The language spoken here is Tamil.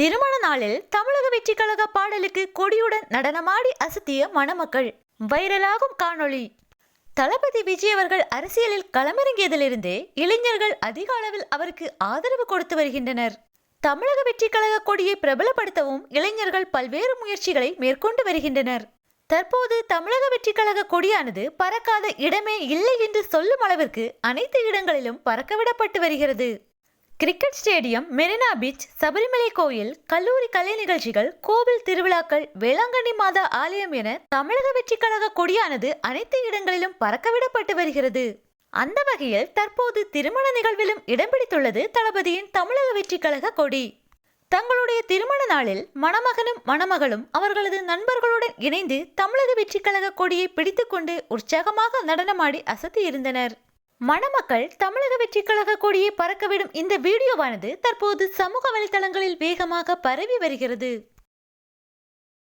திருமண நாளில் தமிழக வெற்றி கழக பாடலுக்கு கொடியுடன் நடனமாடி அசத்திய மணமக்கள். வைரலாகும் காணொளி. தளபதி விஜய் அவர்கள் அரசியலில் களமிறங்கியதிலிருந்தே இளைஞர்கள் அதிக அளவில் அவருக்கு ஆதரவு கொடுத்து வருகின்றனர். தமிழக வெற்றி கழக கொடியை பிரபலப்படுத்தவும் இளைஞர்கள் பல்வேறு முயற்சிகளை மேற்கொண்டு வருகின்றனர். தற்போது தமிழக வெற்றி கழக கொடியானது பறக்காத இடமே இல்லை என்று சொல்லும் அளவிற்கு அனைத்து இடங்களிலும் பறக்கவிடப்பட்டு வருகிறது. Cricket stadium Marina beach Sabarimala கோயில் கல்லூரி கலை நிகழ்ச்சிகள் கோவில் திருவிழாக்கள் வேளாங்கண்ணி மாதா ஆலயம் என தமிழக வெற்றி கழக கொடியானது அனைத்து இடங்களிலும் பறக்கவிடப்பட்டு வருகிறது. அந்த வகையில் தற்போது திருமண நிகழ்விலும் இடம் பிடித்துள்ளது தளபதியின் தமிழக வெற்றி கழக கொடி. தங்களுடைய திருமண நாளில் மணமகனும் மணமகளும் அவர்களது நண்பர்களுடன் இணைந்து தமிழக வெற்றி கழக கொடியை பிடித்துக்கொண்டு உற்சாகமாக நடனமாடி அசத்தி இருந்தனர். மணமக்கள் தமிழக வெற்றி கழக கொடியை பறக்கவிடும் இந்த வீடியோவானது தற்போது சமூக வலைதளங்களில் வேகமாக பரவி வருகிறது.